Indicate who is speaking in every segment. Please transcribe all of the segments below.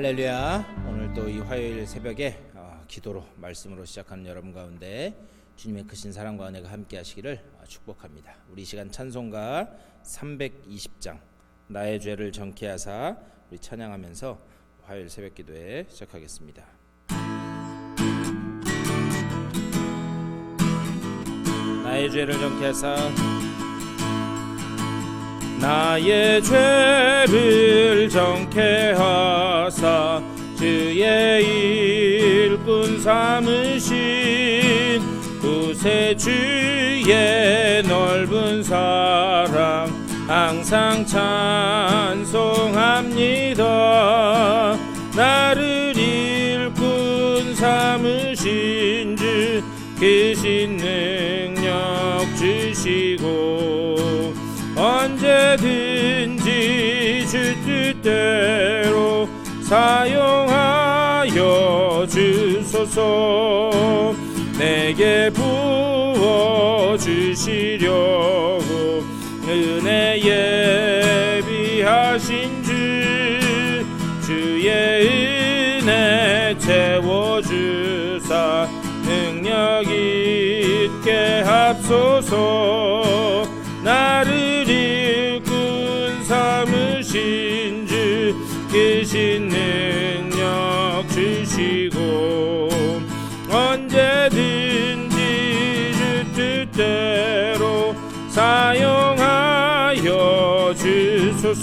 Speaker 1: 할렐루야. 오늘 또 이 화요일 새벽에 어, 기도로 말씀으로 시작하는 여러분 가운데 주님의 크신 사랑과 은혜가 함께 하시기를 어, 축복합니다. 우리 이 시간 찬송가 320장 나의 죄를 정케 하사 우리 찬양하면서 화요일 새벽 기도에 시작하겠습니다. 나의 죄를 정케 하사 나의 죄를 정케 하사 주의 일꾼 삼으신 구세주의 넓은 사랑 항상 찬송합니다. 나를 일꾼 삼으신 주 크신 언제든지 주 뜻대로 사용하여 주소서. 내게 부어 주시려고 은혜 예비하신 주 주의 은혜 채워 주사 능력 있게 합소서 주 크신 능력 주시고 언제든지 주 뜻대로 사용하여 주소서.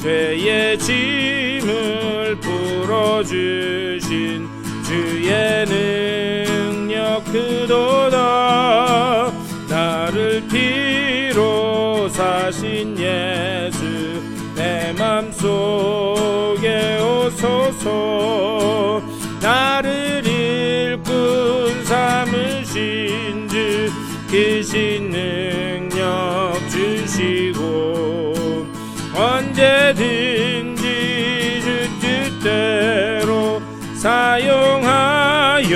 Speaker 1: 죄의 짐을 풀어주신 주의 능 오소서. 나를 일꾼 삼으신 주 크신 능력 주시고 언제든지 주 뜻대로 사용하여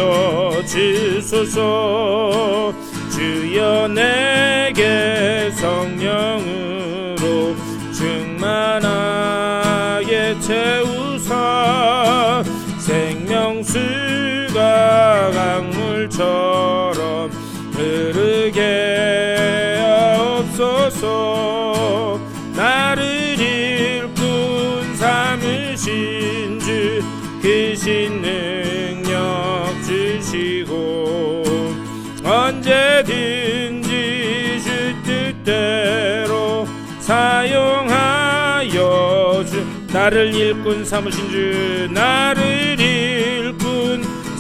Speaker 1: 주소서. 주여 내게 성령으 강물처럼 흐르게 하옵소서. 나를 일꾼 삼으신 주 크신 능력 주시고 언제든지 주 뜻대로 사용하여 주. 나를 일꾼 삼으신 주 나를 일꾼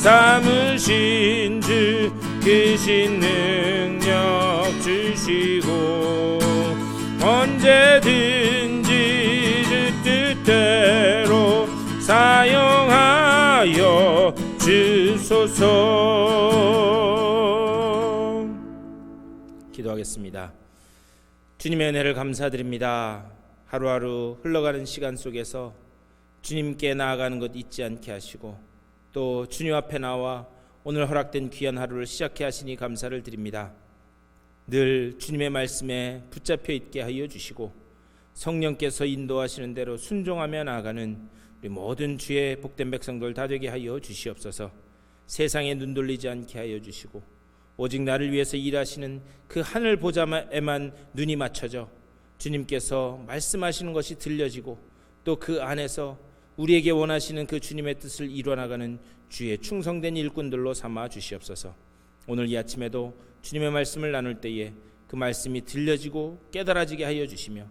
Speaker 1: 삼으신 주 크신 능력 주시고 언제든지 주 뜻대로 사용하여 주소서 기도하겠습니다. 주님의 은혜를 감사드립니다. 하루하루 흘러가는 시간 속에서 주님께 나아가는 것 잊지 않게 하시고 또 주님 앞에 나와 오늘 허락된 귀한 하루를 시작해 하시니 감사를 드립니다. 늘 주님의 말씀에 붙잡혀 있게 하여 주시고 성령께서 인도하시는 대로 순종하며 나아가는 우리 모든 주의 복된 백성들 다 되게 하여 주시옵소서. 세상에 눈 돌리지 않게 하여 주시고 오직 나를 위해서 일하시는 그 하늘 보좌에만 눈이 맞춰져 주님께서 말씀하시는 것이 들려지고 또 그 안에서 우리에게 원하시는 그 주님의 뜻을 이루어 나가는 주의 충성된 일꾼들로 삼아 주시옵소서. 오늘 이 아침에도 주님의 말씀을 나눌 때에 그 말씀이 들려지고 깨달아지게 하여 주시며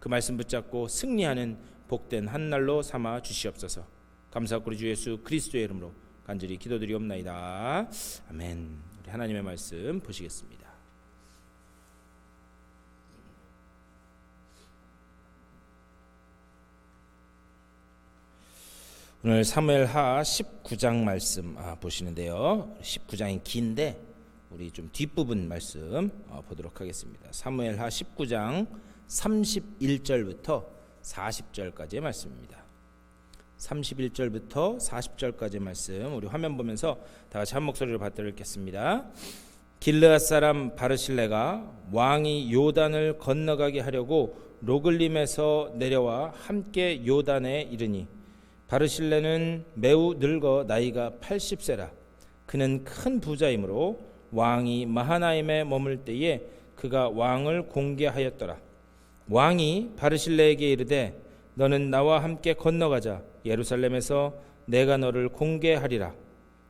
Speaker 1: 그 말씀 붙잡고 승리하는 복된 한 날로 삼아 주시옵소서. 감사하고 주 예수 그리스도의 이름으로 간절히 기도드리옵나이다. 아멘. 우리 하나님의 말씀 보시겠습니다. 오늘 사무엘하 19장 말씀 아, 보시는데요. 19장이 긴데 우리 좀 뒷부분 말씀 어, 보도록 하겠습니다. 사무엘하 19장 31절부터 40절까지의 말씀입니다. 31절부터 40절까지의 말씀 우리 화면 보면서 다 같이 한 목소리로 받들겠습니다. 길르앗 사람 바르실레가 왕이 요단을 건너가게 하려고 로글림에서 내려와 함께 요단에 이르니 바르실레는 매우 늙어 나이가 80세라. 그는 큰 부자이므로 왕이 마하나임에 머물 때에 그가 왕을 공개하였더라. 왕이 바르실레에게 이르되 너는 나와 함께 건너가자. 예루살렘에서 내가 너를 공개하리라.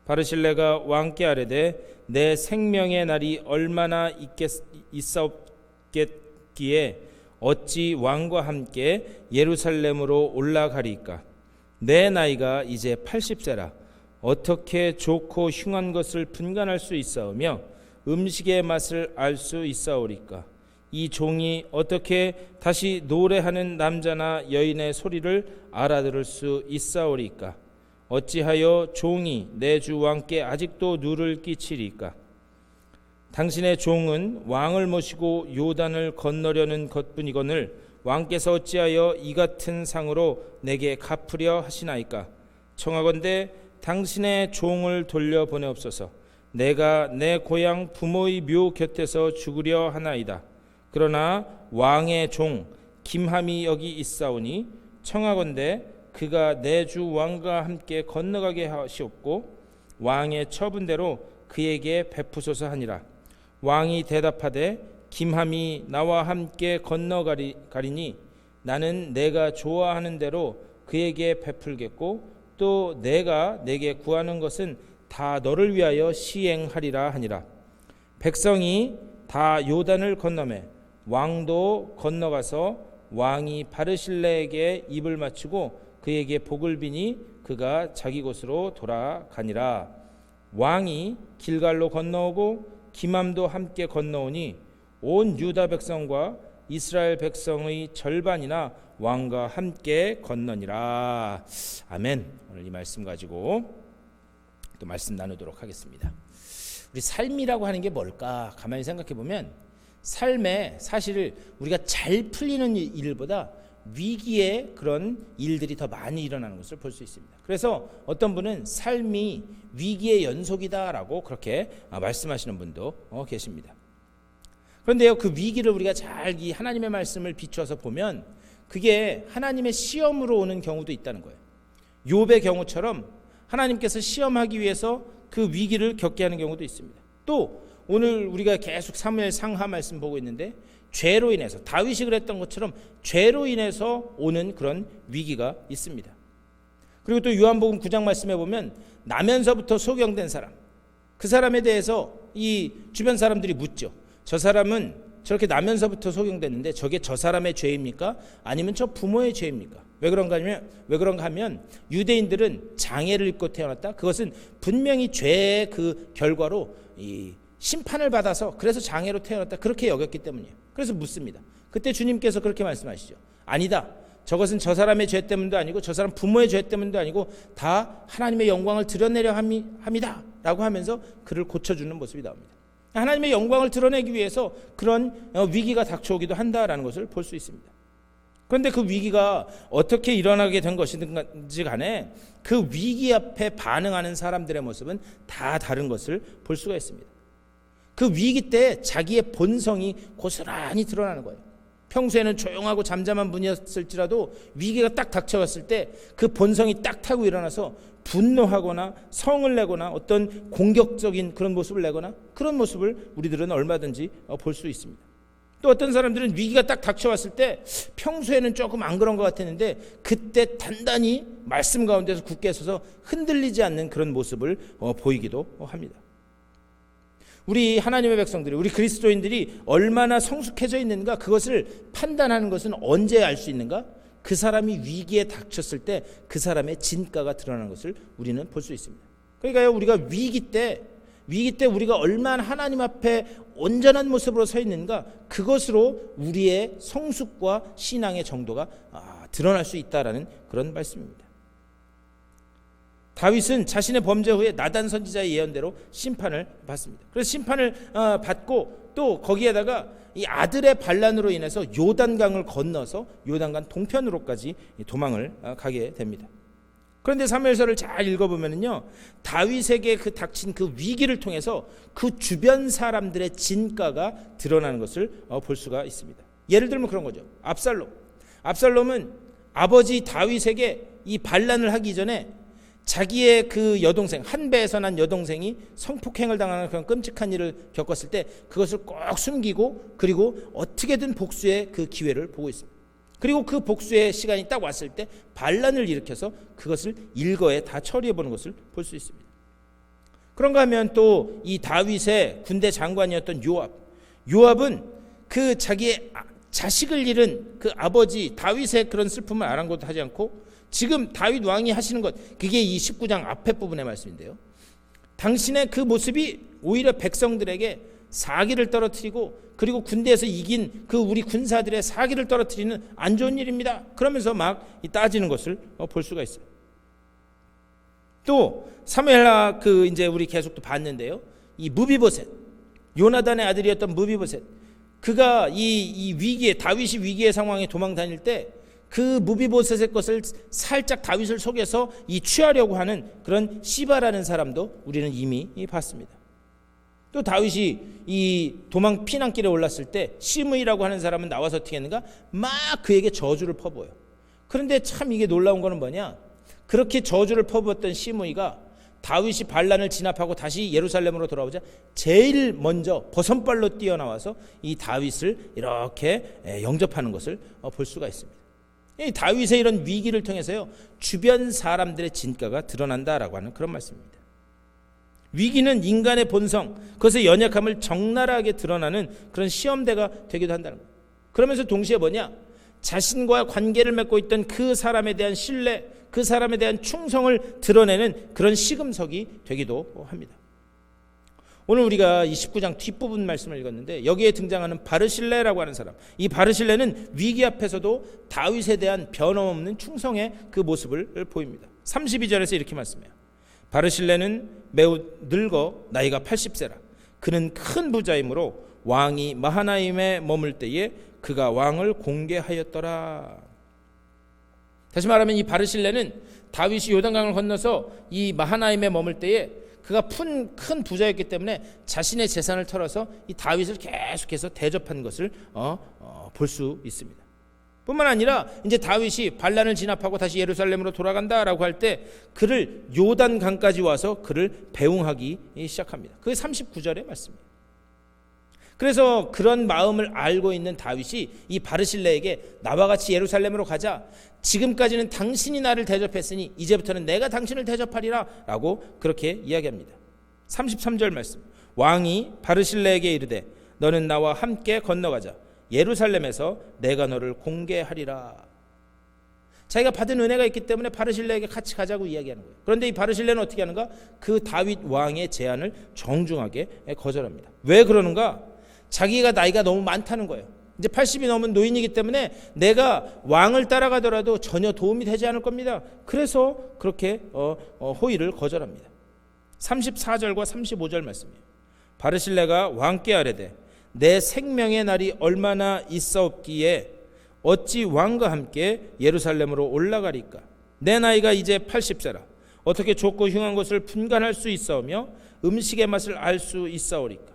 Speaker 1: 바르실레가 왕께 아뢰되 내 생명의 날이 얼마나 있겠, 있었겠기에 어찌 왕과 함께 예루살렘으로 올라가리까 내 나이가 이제 80세라 어떻게 좋고 흉한 것을 분간할 수 있사오며 음식의 맛을 알 수 있사오리까? 이 종이 어떻게 다시 노래하는 남자나 여인의 소리를 알아들을 수 있사오리까? 어찌하여 종이 내 주 왕께 아직도 누를 끼치리까? 당신의 종은 왕을 모시고 요단을 건너려는 것뿐이거늘 왕께서 어찌하여 이 같은 상으로 내게 갚으려 하시나이까? 청하건대 당신의 종을 돌려 보내옵소서. 내가 내 고향 부모의 묘 곁에서 죽으려 하나이다. 그러나 왕의 종 김함이 여기 있사오니 청하건대 그가 내 주 왕과 함께 건너가게 하시옵고 왕의 처분대로 그에게 베푸소서 하니라. 왕이 대답하되 김함이 나와 함께 건너가리니 나는 내가 좋아하는 대로 그에게 베풀겠고 또 내가 내게 구하는 것은 다 너를 위하여 시행하리라 하니라. 백성이 다 요단을 건너매 왕도 건너가서 왕이 바르실레에게 입을 맞추고 그에게 복을 비니 그가 자기 곳으로 돌아가니라. 왕이 길갈로 건너오고 기맘도 함께 건너오니 온 유다 백성과 이스라엘 백성의 절반이나 왕과 함께 건너니라. 아멘. 오늘 이 말씀 가지고 또 말씀 나누도록 하겠습니다. 우리 삶이라고 하는 게 뭘까? 가만히 생각해 보면 삶에 사실 우리가 잘 풀리는 일보다 위기의 그런 일들이 더 많이 일어나는 것을 볼 수 있습니다. 그래서 어떤 분은 삶이 위기의 연속이다라고 그렇게 말씀하시는 분도 어, 계십니다. 그런데요, 그 위기를 우리가 잘 이 하나님의 말씀을 비춰서 보면 그게 하나님의 시험으로 오는 경우도 있다는 거예요. 욥의 경우처럼 하나님께서 시험하기 위해서 그 위기를 겪게 하는 경우도 있습니다. 또 오늘 우리가 계속 사무엘 상하 말씀 보고 있는데 죄로 인해서 다윗이 그랬던 것처럼 죄로 인해서 오는 그런 위기가 있습니다. 그리고 또 요한복음 9장 말씀에 보면 나면서부터 소경된 사람 그 사람에 대해서 이 주변 사람들이 묻죠. 저 사람은 저렇게 나면서부터 소경됐는데 저게 저 사람의 죄입니까? 아니면 저 부모의 죄입니까? 왜 그런가 하면 왜 그런가 하면 유대인들은 장애를 입고 태어났다. 그것은 분명히 죄의 그 결과로 이 심판을 받아서 그래서 장애로 태어났다. 그렇게 여겼기 때문이에요. 그래서 묻습니다. 그때 주님께서 그렇게 말씀하시죠. 아니다. 저것은 저 사람의 죄 때문도 아니고 저 사람 부모의 죄 때문도 아니고 다 하나님의 영광을 드러내려 합니다. 라고 하면서 그를 고쳐주는 모습이 나옵니다. 하나님의 영광을 드러내기 위해서 그런 어, 위기가 닥쳐오기도 한다라는 것을 볼 수 있습니다. 그런데 그 위기가 어떻게 일어나게 된 것인지 간에 그 위기 앞에 반응하는 사람들의 모습은 다 다른 것을 볼 수가 있습니다. 그 위기 때 자기의 본성이 고스란히 드러나는 거예요. 평소에는 조용하고 잠잠한 분이었을지라도 위기가 딱 닥쳐왔을 때 그 본성이 딱 타고 일어나서 분노하거나 성을 내거나 어떤 공격적인 그런 모습을 내거나 그런 모습을 우리들은 얼마든지 어, 볼수 있습니다. 또 어떤 사람들은 위기가 딱 닥쳐왔을 때 평소에는 조금 안 그런 것 같았는데 그때 단단히 말씀 가운데서 굳게 서서 흔들리지 않는 그런 모습을 어, 보이기도 합니다. 우리 하나님의 백성들이 우리 그리스도인들이 얼마나 성숙해져 있는가 그것을 판단하는 것은 언제 알 수 있는가? 그 사람이 위기에 닥쳤을 때 그 사람의 진가가 드러나는 것을 우리는 볼 수 있습니다. 그러니까요, 우리가 위기 때 위기 때 우리가 얼마나 하나님 앞에 온전한 모습으로 서 있는가 그것으로 우리의 성숙과 신앙의 정도가 아, 드러날 수 있다라는 그런 말씀입니다. 다윗은 자신의 범죄 후에 나단 선지자의 예언대로 심판을 받습니다. 그래서 심판을 어, 받고 또 거기에다가 이 아들의 반란으로 인해서 요단강을 건너서 요단강 동편으로까지 도망을 어, 가게 됩니다. 그런데 사무엘서를 잘 읽어보면요, 다윗에게 그 닥친 그 위기를 통해서 그 주변 사람들의 진가가 드러나는 것을 어, 볼 수가 있습니다. 예를 들면 그런 거죠. 압살롬. 압살롬은 아버지 다윗에게 이 반란을 하기 전에 자기의 그 여동생 한 배에서 난 여동생이 성폭행을 당하는 그런 끔찍한 일을 겪었을 때 그것을 꼭 숨기고 그리고 어떻게든 복수의 그 기회를 보고 있습니다. 그리고 그 복수의 시간이 딱 왔을 때 반란을 일으켜서 그것을 일거에 다 처리해 보는 것을 볼 수 있습니다. 그런가 하면 또 이 다윗의 군대 장관이었던 요압. 요압은 그 자기의 아- 자식을 잃은 그 아버지 다윗의 그런 슬픔을 아랑곳하지 않고 지금 다윗 왕이 하시는 것 그게 이 19장 앞에 부분의 말씀인데요. 당신의 그 모습이 오히려 백성들에게 사기를 떨어뜨리고 그리고 군대에서 이긴 그 우리 군사들의 사기를 떨어뜨리는 안 좋은 일입니다. 그러면서 막 따지는 것을 어, 볼 수가 있어요. 또 사무엘하 그 이제 우리 계속 또 봤는데요. 이 무비보셋 요나단의 아들이었던 무비보셋 그가 이, 이 위기에 다윗이 위기의 상황에 도망 다닐 때 그 무비보셋의 것을 살짝 다윗을 속여서 이 취하려고 하는 그런 시바라는 사람도 우리는 이미 봤습니다. 또 다윗이 이 도망 피난길에 올랐을 때 시므이라고 하는 사람은 나와서 어떻게 했는가? 막 그에게 저주를 퍼부어요. 그런데 참 이게 놀라운 거는 뭐냐? 그렇게 저주를 퍼부었던 시므이가 다윗이 반란을 진압하고 다시 예루살렘으로 돌아오자 제일 먼저 버선발로 뛰어나와서 이 다윗을 이렇게 영접하는 것을 어, 볼 수가 있습니다. 이 다윗의 이런 위기를 통해서요 주변 사람들의 진가가 드러난다라고 하는 그런 말씀입니다. 위기는 인간의 본성, 그것의 연약함을 적나라하게 드러나는 그런 시험대가 되기도 한다는 거예요. 그러면서 동시에 뭐냐? 자신과 관계를 맺고 있던 그 사람에 대한 신뢰, 그 사람에 대한 충성을 드러내는 그런 시금석이 되기도 합니다. 오늘 우리가 이 19장 뒷부분 말씀을 읽었는데 여기에 등장하는 바르실레라고 하는 사람. 이 바르실레는 위기 앞에서도 다윗에 대한 변함없는 충성의 그 모습을 보입니다. 32절에서 이렇게 말씀해요. 바르실레는 매우 늙어 나이가 80세라. 그는 큰 부자이므로 왕이 마하나임에 머물 때에 그가 왕을 공개하였더라. 다시 말하면 이 바르실레는 다윗이 요단강을 건너서 이 마하나임에 머물 때에 그가 큰, 큰 부자였기 때문에 자신의 재산을 털어서 이 다윗을 계속해서 대접한 것을 어, 어, 볼 수 있습니다. 뿐만 아니라 이제 다윗이 반란을 진압하고 다시 예루살렘으로 돌아간다라고 할 때 그를 요단 강까지 와서 그를 배웅하기 시작합니다. 그게 39절의 말씀입니다. 그래서 그런 마음을 알고 있는 다윗이 이 바르실레에게 나와 같이 예루살렘으로 가자. 지금까지는 당신이 나를 대접했으니 이제부터는 내가 당신을 대접하리라 라고 그렇게 이야기합니다. 33절 말씀. 왕이 바르실레에게 이르되 너는 나와 함께 건너가자. 예루살렘에서 내가 너를 공개하리라. 자기가 받은 은혜가 있기 때문에 바르실레에게 같이 가자고 이야기하는 거예요. 그런데 이 바르실레는 어떻게 하는가? 그 다윗 왕의 제안을 정중하게 거절합니다. 왜 그러는가? 자기가 나이가 너무 많다는 거예요. 이제 80이 넘은 노인이기 때문에 내가 왕을 따라가더라도 전혀 도움이 되지 않을 겁니다. 그래서 그렇게 어, 어, 호의를 거절합니다. 34절과 35절 말씀이에요. 바르실레가 왕께 아뢰되 내 생명의 날이 얼마나 있사옵기에 어찌 왕과 함께 예루살렘으로 올라가리까? 내 나이가 이제 80세라. 어떻게 좋고 흉한 것을 분간할 수 있사오며 음식의 맛을 알 수 있사오리까?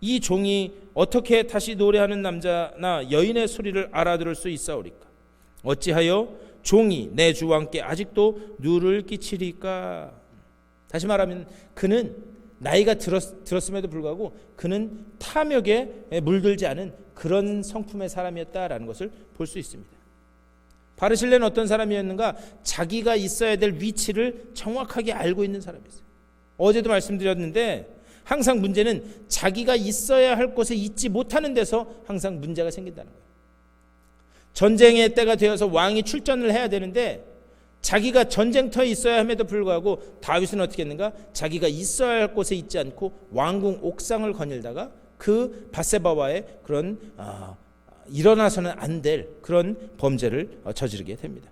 Speaker 1: 이 종이 어떻게 다시 노래하는 남자나 여인의 소리를 알아들을 수 있사오리까? 어찌하여 종이 내 주왕께 아직도 누를 끼치리까? 다시 말하면 그는 나이가 들었, 들었음에도 불구하고 그는 탐욕에 물들지 않은 그런 성품의 사람이었다라는 것을 볼 수 있습니다. 바르실레는 어떤 사람이었는가? 자기가 있어야 될 위치를 정확하게 알고 있는 사람이었어요. 어제도 말씀드렸는데 항상 문제는 자기가 있어야 할 곳에 있지 못하는 데서 항상 문제가 생긴다는 거예요. 전쟁의 때가 되어서 왕이 출전을 해야 되는데 자기가 전쟁터에 있어야 함에도 불구하고 다윗은 어떻게 했는가? 자기가 있어야 할 곳에 있지 않고 왕궁 옥상을 거닐다가 그 바세바와의 그런 어, 일어나서는 안 될 그런 범죄를 어, 저지르게 됩니다.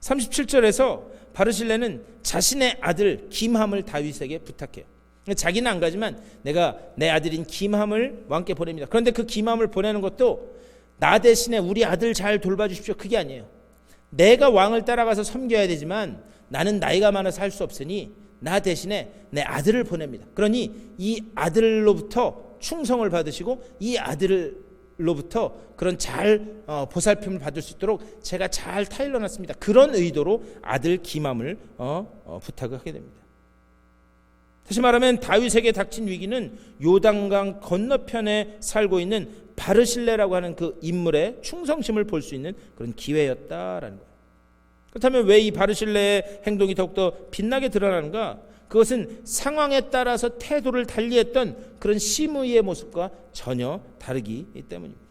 Speaker 1: 37절에서 바르실레는 자신의 아들 김함을 다윗에게 부탁해요. 자기는 안 가지만 내가 내 아들인 김함을 왕께 보냅니다. 그런데 그 김함을 보내는 것도 나 대신에 우리 아들 잘 돌봐주십시오. 그게 아니에요. 내가 왕을 따라가서 섬겨야 되지만 나는 나이가 많아서 할 수 없으니 나 대신에 내 아들을 보냅니다. 그러니 이 아들로부터 충성을 받으시고 이 아들을 로부터 그런 잘 어, 보살핌을 받을 수 있도록 제가 잘 타일러 놨습니다. 그런 의도로 아들 기맘을 어, 어, 부탁을 하게 됩니다. 다시 말하면 다윗에게 닥친 위기는 요단강 건너편에 살고 있는 바르실레라고 하는 그 인물의 충성심을 볼 수 있는 그런 기회였다라는 거예요. 그렇다면 왜 이 바르실레의 행동이 더욱더 빛나게 드러나는가? 그것은 상황에 따라서 태도를 달리했던 그런 시므이의 모습과 전혀 다르기 때문입니다.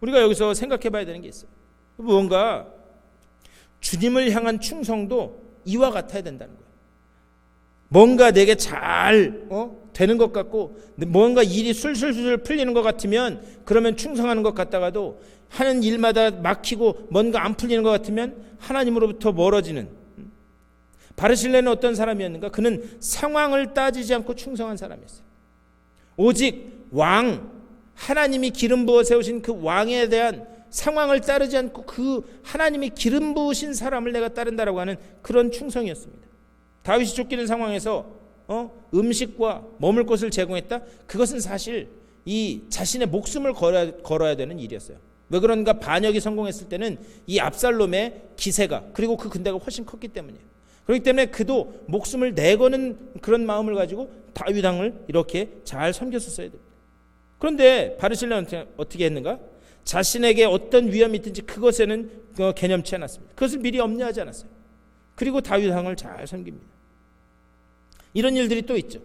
Speaker 1: 우리가 여기서 생각해 봐야 되는 게 있어요. 무언가 주님을 향한 충성도 이와 같아야 된다는 거예요. 뭔가 내게 잘 어? 되는 것 같고 뭔가 일이 술술술 풀리는 것 같으면 그러면 충성하는 것 같다가도 하는 일마다 막히고 뭔가 안 풀리는 것 같으면 하나님으로부터 멀어지는 바르실레는 어떤 사람이었는가? 그는 상황을 따지지 않고 충성한 사람이었어요. 오직 왕 하나님이 기름 부어 세우신 그 왕에 대한 상황을 따르지 않고 그 하나님이 기름 부으신 사람을 내가 따른다라고 하는 그런 충성이었습니다. 다윗이 쫓기는 상황에서 어? 음식과 머물 곳을 제공했다. 그것은 사실 이 자신의 목숨을 걸어야, 걸어야 되는 일이었어요. 왜 그런가 반역이 성공했을 때는 이 압살롬의 기세가 그리고 그 근대가 훨씬 컸기 때문이에요. 그렇기 때문에 그도 목숨을 내거는 그런 마음을 가지고 다윗 왕을 이렇게 잘 섬겼었어야 됩니다. 그런데 바르실레는 어떻게 했는가? 자신에게 어떤 위험이 있든지 그것에는 어, 개념치 않았습니다. 그것을 미리 염려하지 않았어요. 그리고 다윗 왕을 잘 섬깁니다. 이런 일들이 또 있죠.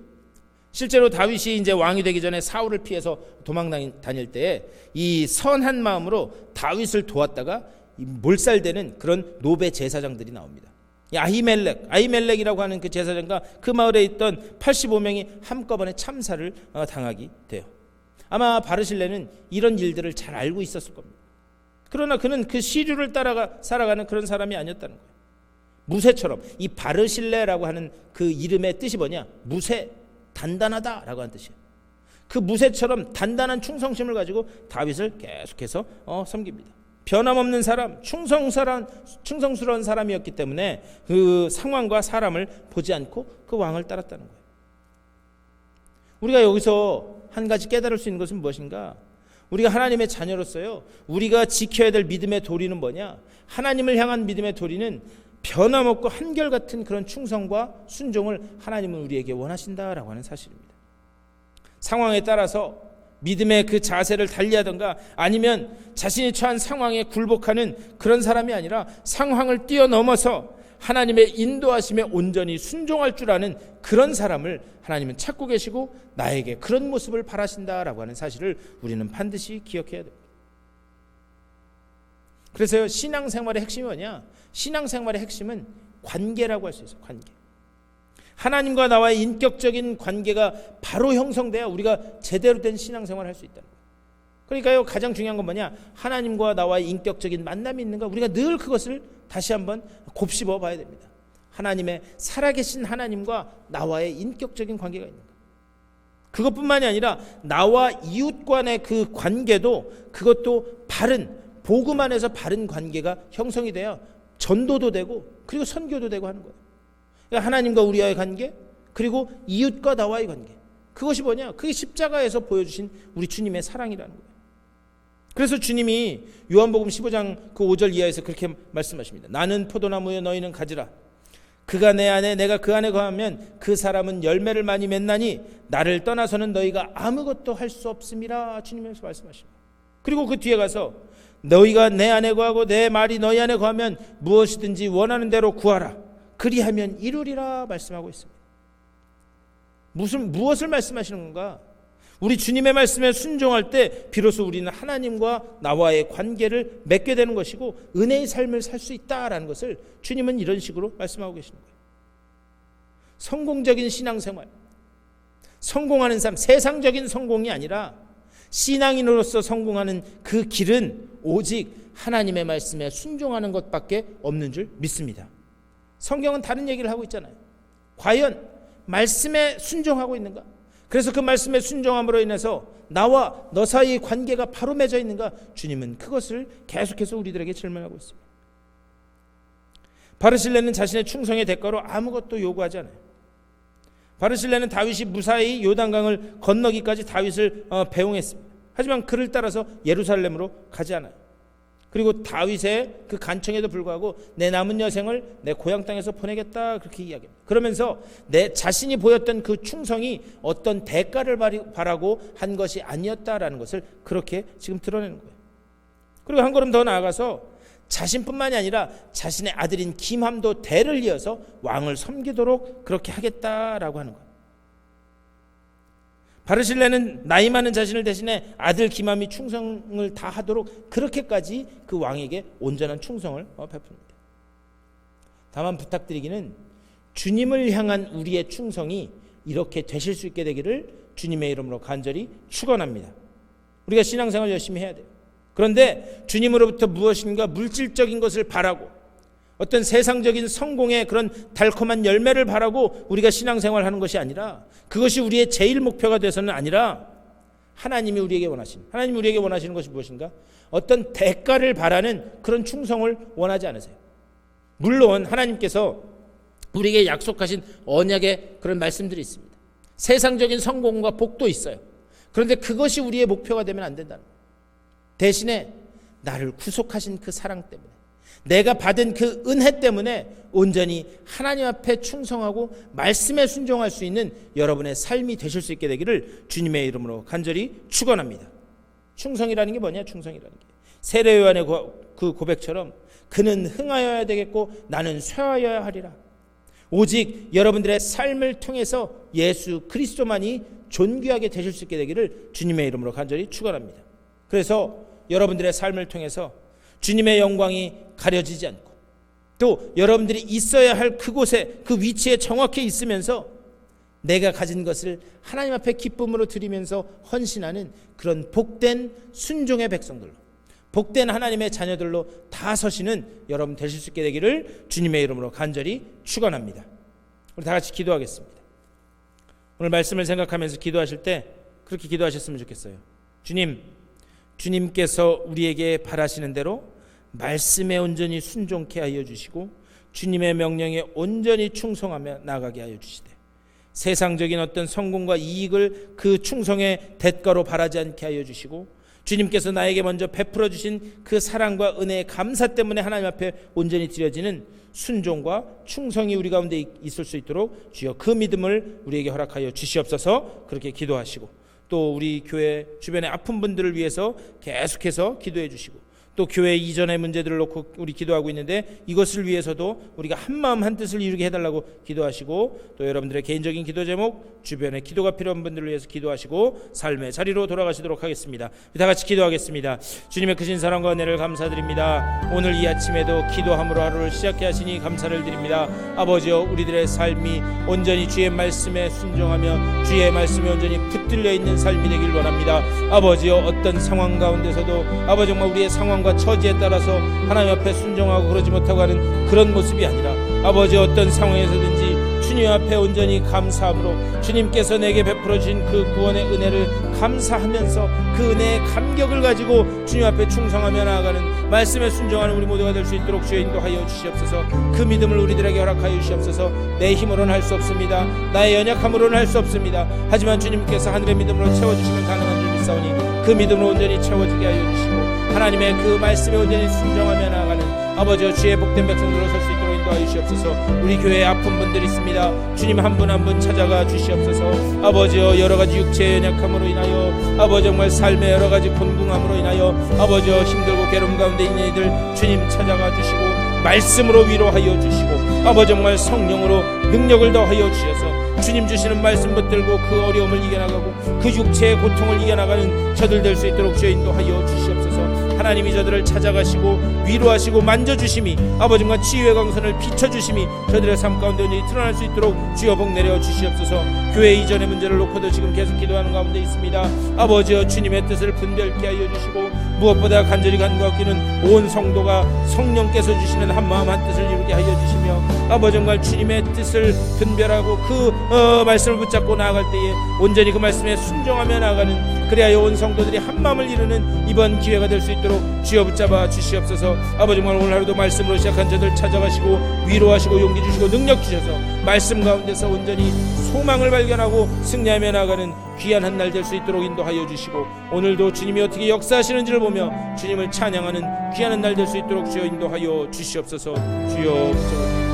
Speaker 1: 실제로 다윗이 이제 왕이 되기 전에 사울을 피해서 도망 다닐 때이 선한 마음으로 다윗을 도왔다가 몰살되는 그런 노베 제사장들이 나옵니다. 아히멜렉, 아히멜렉이라고 하는 그 제사장과 그 마을에 있던 85명이 한꺼번에 참사를 어, 당하게 돼요. 아마 바르실레는 이런 일들을 잘 알고 있었을 겁니다. 그러나 그는 그 시류를 따라가 살아가는 그런 사람이 아니었다는 거예요. 무쇠처럼 이 바르실레라고 하는 그 이름의 뜻이 뭐냐? 무쇠 단단하다라고 하는 뜻이에요. 그 무쇠처럼 단단한 충성심을 가지고 다윗을 계속해서 어, 섬깁니다. 변함없는 사람, 충성스러운, 충성스러운 사람이었기 때문에 그 상황과 사람을 보지 않고 그 왕을 따랐다는 거예요. 우리가 여기서 한 가지 깨달을 수 있는 것은 무엇인가? 우리가 하나님의 자녀로서요, 우리가 지켜야 될 믿음의 도리는 뭐냐? 하나님을 향한 믿음의 도리는 변함없고 한결같은 그런 충성과 순종을 하나님은 우리에게 원하신다라고 하는 사실입니다. 상황에 따라서 믿음의 그 자세를 달리하던가 아니면 자신이 처한 상황에 굴복하는 그런 사람이 아니라 상황을 뛰어넘어서 하나님의 인도하심에 온전히 순종할 줄 아는 그런 사람을 하나님은 찾고 계시고 나에게 그런 모습을 바라신다라고 하는 사실을 우리는 반드시 기억해야 됩니다. 그래서 신앙생활의 핵심이 뭐냐? 신앙생활의 핵심은 관계라고 할 수 있어요. 관계. 하나님과 나와의 인격적인 관계가 바로 형성돼야 우리가 제대로 된 신앙생활을 할 수 있다는 거예요. 그러니까요, 가장 중요한 건 뭐냐? 하나님과 나와의 인격적인 만남이 있는가? 우리가 늘 그것을 다시 한번 곱씹어 봐야 됩니다. 하나님의 살아계신 하나님과 나와의 인격적인 관계가 있는가? 그것뿐만이 아니라 나와 이웃 간의 그 관계도 그것도 바른 복음 안에서 바른 관계가 형성이 돼야 전도도 되고 그리고 선교도 되고 하는 거예요. 그러니까 하나님과 우리와의 관계 그리고 이웃과 나와의 관계 그것이 뭐냐? 그게 십자가에서 보여주신 우리 주님의 사랑이라는 거예요. 그래서 주님이 요한복음 15장 그 5절 이하에서 그렇게 말씀하십니다. 나는 포도나무에 너희는 가지라. 그가 내 안에 내가 그 안에 거하면 그 사람은 열매를 많이 맺나니 나를 떠나서는 너희가 아무것도 할 수 없음이라 주님께서 말씀하십니다. 그리고 그 뒤에 가서 너희가 내 안에 거하고 내 말이 너희 안에 거하면 무엇이든지 원하는 대로 구하라. 그리하면 이루리라 말씀하고 있습니다. 무슨 무엇을 말씀하시는 건가? 우리 주님의 말씀에 순종할 때 비로소 우리는 하나님과 나와의 관계를 맺게 되는 것이고 은혜의 삶을 살 수 있다라는 것을 주님은 이런 식으로 말씀하고 계시는 거예요. 성공적인 신앙생활, 성공하는 삶, 세상적인 성공이 아니라 신앙인으로서 성공하는 그 길은 오직 하나님의 말씀에 순종하는 것밖에 없는 줄 믿습니다. 성경은 다른 얘기를 하고 있잖아요. 과연 말씀에 순종하고 있는가? 그래서 그 말씀에 순종함으로 인해서 나와 너 사이의 관계가 바로 맺어 있는가? 주님은 그것을 계속해서 우리들에게 질문하고 있습니다. 바르실레는 자신의 충성의 대가로 아무것도 요구하지 않아요. 바르실레는 다윗이 무사히 요단강을 건너기까지 다윗을 어, 배웅했습니다. 하지만 그를 따라서 예루살렘으로 가지 않아요. 그리고 다윗의 그 간청에도 불구하고 내 남은 여생을 내 고향 땅에서 보내겠다 그렇게 이야기합니다. 그러면서 내 자신이 보였던 그 충성이 어떤 대가를 바라고 한 것이 아니었다라는 것을 그렇게 지금 드러내는 거예요. 그리고 한 걸음 더 나아가서 자신뿐만이 아니라 자신의 아들인 김함도 대를 이어서 왕을 섬기도록 그렇게 하겠다라고 하는 거예요. 바르실레는 나이 많은 자신을 대신해 아들 기맘이 충성을 다 하도록 그렇게까지 그 왕에게 온전한 충성을 어, 베풉니다. 다만 부탁드리기는 주님을 향한 우리의 충성이 이렇게 되실 수 있게 되기를 주님의 이름으로 간절히 축원합니다. 우리가 신앙생활 열심히 해야 돼요. 그런데 주님으로부터 무엇인가 물질적인 것을 바라고 어떤 세상적인 성공의 그런 달콤한 열매를 바라고 우리가 신앙생활 하는 것이 아니라 그것이 우리의 제일 목표가 돼서는 아니라 하나님이 우리에게 원하시는 하나님이 우리에게 원하시는 것이 무엇인가? 어떤 대가를 바라는 그런 충성을 원하지 않으세요. 물론 하나님께서 우리에게 약속하신 언약의 그런 말씀들이 있습니다. 세상적인 성공과 복도 있어요. 그런데 그것이 우리의 목표가 되면 안 된다는 거예요. 대신에 나를 구속하신 그 사랑 때문에 내가 받은 그 은혜 때문에 온전히 하나님 앞에 충성하고 말씀에 순종할 수 있는 여러분의 삶이 되실 수 있게 되기를 주님의 이름으로 간절히 축원합니다. 충성이라는 게 뭐냐? 충성이라는 게 세례 요한의 그 고백처럼 그는 흥하여야 되겠고 나는 쇠하여야 하리라. 오직 여러분들의 삶을 통해서 예수 그리스도만이 존귀하게 되실 수 있게 되기를 주님의 이름으로 간절히 축원합니다. 그래서 여러분들의 삶을 통해서 주님의 영광이 가려지지 않고 또 여러분들이 있어야 할 그곳에 그 위치에 정확히 있으면서 내가 가진 것을 하나님 앞에 기쁨으로 드리면서 헌신하는 그런 복된 순종의 백성들로 복된 하나님의 자녀들로 다 서시는 여러분 되실 수 있게 되기를 주님의 이름으로 간절히 축원합니다. 우리 다 같이 기도하겠습니다. 오늘 말씀을 생각하면서 기도하실 때 그렇게 기도하셨으면 좋겠어요. 주님, 주님께서 우리에게 바라시는 대로 말씀에 온전히 순종케 하여 주시고 주님의 명령에 온전히 충성하며 나가게 하여 주시되 세상적인 어떤 성공과 이익을 그 충성의 대가로 바라지 않게 하여 주시고 주님께서 나에게 먼저 베풀어 주신 그 사랑과 은혜의 감사 때문에 하나님 앞에 온전히 드려지는 순종과 충성이 우리 가운데 있을 수 있도록 주여 그 믿음을 우리에게 허락하여 주시옵소서. 그렇게 기도하시고 또 우리 교회 주변의 아픈 분들을 위해서 계속해서 기도해 주시고 또 교회 이전의 문제들을 놓고 우리 기도하고 있는데 이것을 위해서도 우리가 한 마음 한 뜻을 이루게 해달라고 기도하시고 또 여러분들의 개인적인 기도 제목 주변에 기도가 필요한 분들을 위해서 기도하시고 삶의 자리로 돌아가시도록 하겠습니다. 다 같이 기도하겠습니다. 주님의 크신 사랑과 은혜를 감사드립니다. 오늘 이 아침에도 기도함으로 하루를 시작해 하시니 감사를 드립니다. 아버지여 우리들의 삶이 온전히 주의 말씀에 순종하며 주의 말씀에 온전히 붙들려 있는 삶이 되길 원합니다. 아버지여 어떤 상황 가운데서도 아버지 정말 우리의 상황 상황과 처지에 따라서 하나님 앞에 순종하고 그러지 못하고 하는 그런 모습이 아니라 아버지 어떤 상황에서든지 주님 앞에 온전히 감사함으로 주님께서 내게 베풀어 주신 그 구원의 은혜를 감사하면서 그 은혜의 감격을 가지고 주님 앞에 충성하며 나아가는 말씀에 순종하는 우리 모두가 될 수 있도록 주여 인도하여 주시옵소서. 그 믿음을 우리들에게 허락하여 주시옵소서. 내 힘으로는 할 수 없습니다. 나의 연약함으로는 할 수 없습니다. 하지만 주님께서 하늘의 믿음으로 채워주시면 줄 믿사오니 그 믿음으로 온전히 채워지게 하여 주시고 하나님의 그 말씀에 온전히 순종하며 나아가는 아버지와 주의 복된 백성들로 설 수 있도록 인도하여 주시옵소서. 우리 교회에 아픈 분들 있습니다. 주님 한 분 한 분 찾아가 주시옵소서. 아버지여 여러 가지 육체의 연약함으로 인하여 아버지 정말 삶의 여러 가지 곤궁함으로 인하여 아버지여 힘들고 괴로움 가운데 있는 이들 주님 찾아가 주시고 말씀으로 위로하여 주시고 아버지 정말 성령으로 능력을 더하여 주셔서 주님 주시는 말씀 붙들고 그 어려움을 이겨나가고 그 육체의 고통을 이겨나가는 저들 될 수 있도록 주여 인도하여 주시옵소서 하나님이 저들을 찾아가시고 위로하시고 만져주심이 아버지과 치유의 강선을 비춰주심이 저들의 삶 가운데 드러날 수 있도록 주여 복 내려 주시옵소서. 교회 이전의 문제를 놓고도 지금 계속 기도하는 가운데 있습니다. 아버지여 주님의 뜻을 분별케 하여 주시고 무엇보다 간절히 간구하기는 온 성도가 성령께서 주시는 한마음 한뜻을 이루게 하여 주시며 아버지 정말 주님의 뜻을 분별하고 그 어, 말씀을 붙잡고 나아갈 때에 온전히 그 말씀에 순종하며 나아가는 그래야 온 성도들이 한마음을 이루는 이번 기회가 될 수 있도록 있도록 주여 붙잡아 주시옵소서. 아버지 정말 오늘 하루도 말씀으로 시작한 저들 찾아가시고 위로하시고 용기 주시고 능력 주셔서 말씀 가운데서 온전히 소망을 발견하고 승리하며 나가는 귀한 한 날 될 수 있도록 인도하여 주시고 오늘도 주님이 어떻게 역사하시는지를 보며 주님을 찬양하는 귀한 한 날 될 수 있도록 주여 인도하여 주시옵소서. 주여 붙잡아